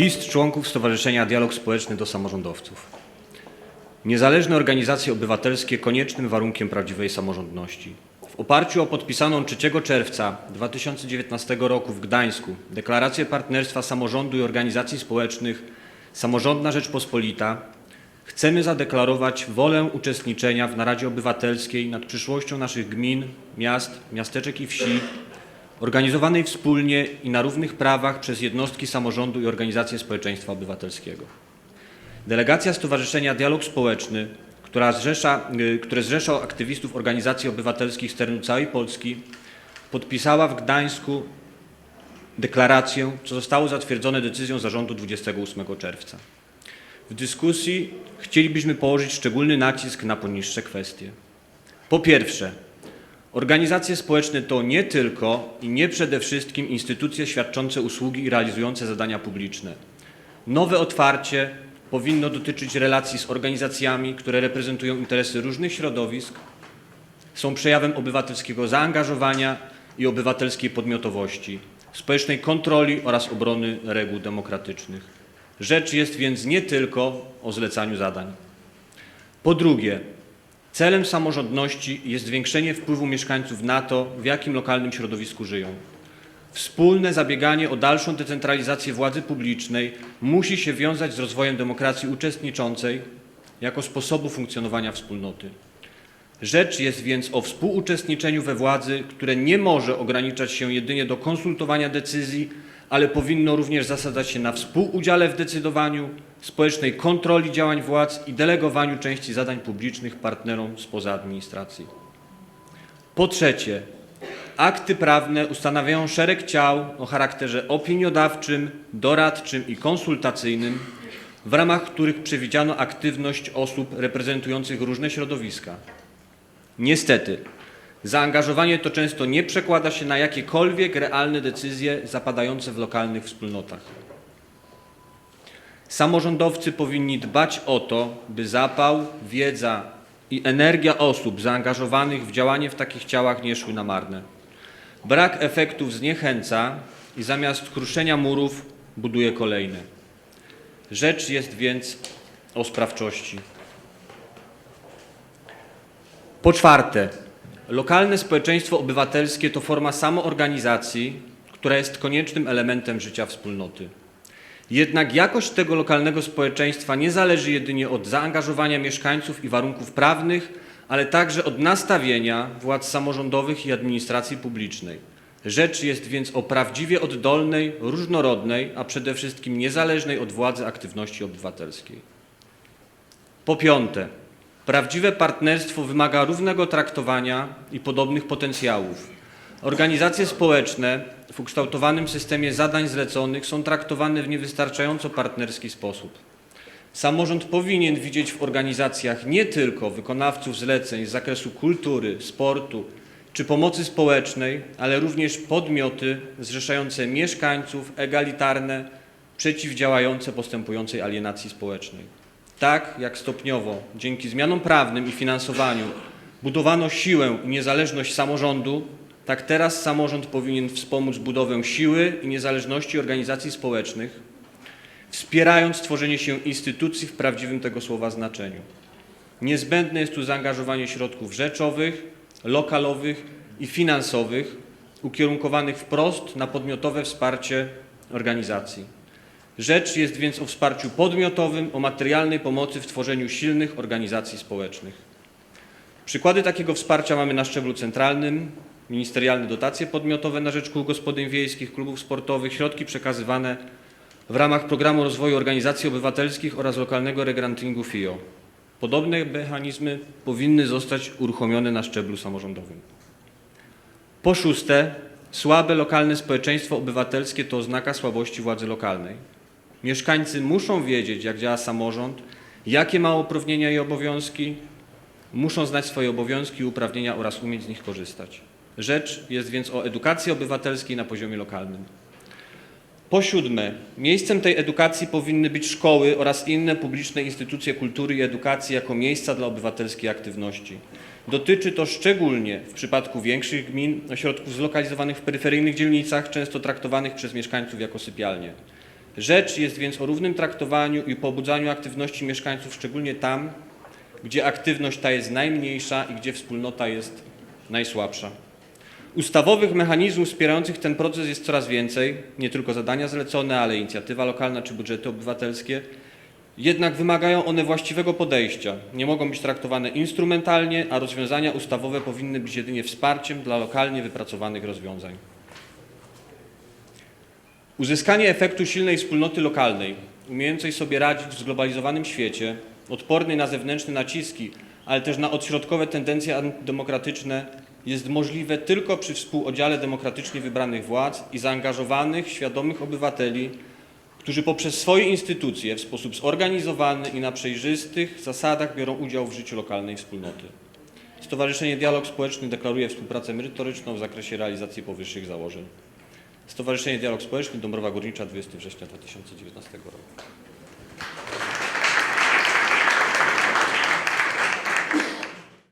List członków Stowarzyszenia Dialog Społeczny do samorządowców. Niezależne organizacje obywatelskie koniecznym warunkiem prawdziwej samorządności. W oparciu o podpisaną 3 czerwca 2019 roku w Gdańsku deklarację partnerstwa samorządu i organizacji społecznych Samorządna Rzeczpospolita chcemy zadeklarować wolę uczestniczenia w naradzie obywatelskiej nad przyszłością naszych gmin, miast, miasteczek i wsi organizowanej wspólnie i na równych prawach przez jednostki samorządu i organizacje społeczeństwa obywatelskiego. Delegacja Stowarzyszenia Dialog Społeczny, która zrzesza, y, które zrzesza aktywistów organizacji obywatelskich z terenu całej Polski, podpisała w Gdańsku deklarację, co zostało zatwierdzone decyzją zarządu 28 czerwca. W dyskusji chcielibyśmy położyć szczególny nacisk na poniższe kwestie. Po pierwsze, Organizacje społeczne to nie tylko i nie przede wszystkim instytucje świadczące usługi i realizujące zadania publiczne. Nowe otwarcie powinno dotyczyć relacji z organizacjami, które reprezentują interesy różnych środowisk, są przejawem obywatelskiego zaangażowania i obywatelskiej podmiotowości, społecznej kontroli oraz obrony reguł demokratycznych. Rzecz jest więc nie tylko o zlecaniu zadań. Po drugie, Celem samorządności jest zwiększenie wpływu mieszkańców na to, w jakim lokalnym środowisku żyją. Wspólne zabieganie o dalszą decentralizację władzy publicznej musi się wiązać z rozwojem demokracji uczestniczącej jako sposobu funkcjonowania wspólnoty. Rzecz jest więc o współuczestniczeniu we władzy, które nie może ograniczać się jedynie do konsultowania decyzji, ale powinno również zasadzać się na współudziale w decydowaniu, społecznej kontroli działań władz i delegowaniu części zadań publicznych partnerom spoza administracji. Po trzecie, akty prawne ustanawiają szereg ciał o charakterze opiniodawczym, doradczym i konsultacyjnym, w ramach których przewidziano aktywność osób reprezentujących różne środowiska. Niestety, zaangażowanie to często nie przekłada się na jakiekolwiek realne decyzje zapadające w lokalnych wspólnotach. Samorządowcy powinni dbać o to, by zapał, wiedza i energia osób zaangażowanych w działanie w takich ciałach nie szły na marne. Brak efektów zniechęca i zamiast kruszenia murów buduje kolejne. Rzecz jest więc o sprawczości. Po czwarte, lokalne społeczeństwo obywatelskie to forma samoorganizacji, która jest koniecznym elementem życia wspólnoty. Jednak jakość tego lokalnego społeczeństwa nie zależy jedynie od zaangażowania mieszkańców i warunków prawnych, ale także od nastawienia władz samorządowych i administracji publicznej. Rzecz jest więc o prawdziwie oddolnej, różnorodnej, a przede wszystkim niezależnej od władzy aktywności obywatelskiej. Po piąte, prawdziwe partnerstwo wymaga równego traktowania i podobnych potencjałów. Organizacje społeczne w ukształtowanym systemie zadań zleconych są traktowane w niewystarczająco partnerski sposób. Samorząd powinien widzieć w organizacjach nie tylko wykonawców zleceń z zakresu kultury, sportu czy pomocy społecznej, ale również podmioty zrzeszające mieszkańców, egalitarne, przeciwdziałające postępującej alienacji społecznej. Tak jak stopniowo, dzięki zmianom prawnym i finansowaniu, budowano siłę i niezależność samorządu, tak teraz samorząd powinien wspomóc budowę siły i niezależności organizacji społecznych, wspierając tworzenie się instytucji w prawdziwym tego słowa znaczeniu. Niezbędne jest tu zaangażowanie środków rzeczowych, lokalowych i finansowych ukierunkowanych wprost na podmiotowe wsparcie organizacji. Rzecz jest więc o wsparciu podmiotowym, o materialnej pomocy w tworzeniu silnych organizacji społecznych. Przykłady takiego wsparcia mamy na szczeblu centralnym, ministerialne dotacje podmiotowe na rzecz kół gospodyń wiejskich, klubów sportowych, środki przekazywane w ramach Programu Rozwoju Organizacji Obywatelskich oraz lokalnego regrantingu FIO. Podobne mechanizmy powinny zostać uruchomione na szczeblu samorządowym. Po szóste, słabe lokalne społeczeństwo obywatelskie to oznaka słabości władzy lokalnej. Mieszkańcy muszą wiedzieć, jak działa samorząd, jakie ma uprawnienia i obowiązki, muszą znać swoje obowiązki i uprawnienia oraz umieć z nich korzystać. Rzecz jest więc o edukacji obywatelskiej na poziomie lokalnym. Po siódme, miejscem tej edukacji powinny być szkoły oraz inne publiczne instytucje kultury i edukacji jako miejsca dla obywatelskiej aktywności. Dotyczy to szczególnie w przypadku większych gmin ośrodków zlokalizowanych w peryferyjnych dzielnicach, często traktowanych przez mieszkańców jako sypialnie. Rzecz jest więc o równym traktowaniu i pobudzaniu aktywności mieszkańców, szczególnie tam, gdzie aktywność ta jest najmniejsza i gdzie wspólnota jest najsłabsza. Ustawowych mechanizmów wspierających ten proces jest coraz więcej, nie tylko zadania zlecone, ale inicjatywa lokalna czy budżety obywatelskie. Jednak wymagają one właściwego podejścia. Nie mogą być traktowane instrumentalnie, a rozwiązania ustawowe powinny być jedynie wsparciem dla lokalnie wypracowanych rozwiązań. Uzyskanie efektu silnej wspólnoty lokalnej, umiejącej sobie radzić w zglobalizowanym świecie, odpornej na zewnętrzne naciski, ale też na odśrodkowe tendencje antydemokratyczne, jest możliwe tylko przy współudziale demokratycznie wybranych władz i zaangażowanych, świadomych obywateli, którzy poprzez swoje instytucje w sposób zorganizowany i na przejrzystych zasadach biorą udział w życiu lokalnej wspólnoty. Stowarzyszenie Dialog Społeczny deklaruje współpracę merytoryczną w zakresie realizacji powyższych założeń. Stowarzyszenie Dialog Społeczny Dąbrowa Górnicza 20 września 2019 roku.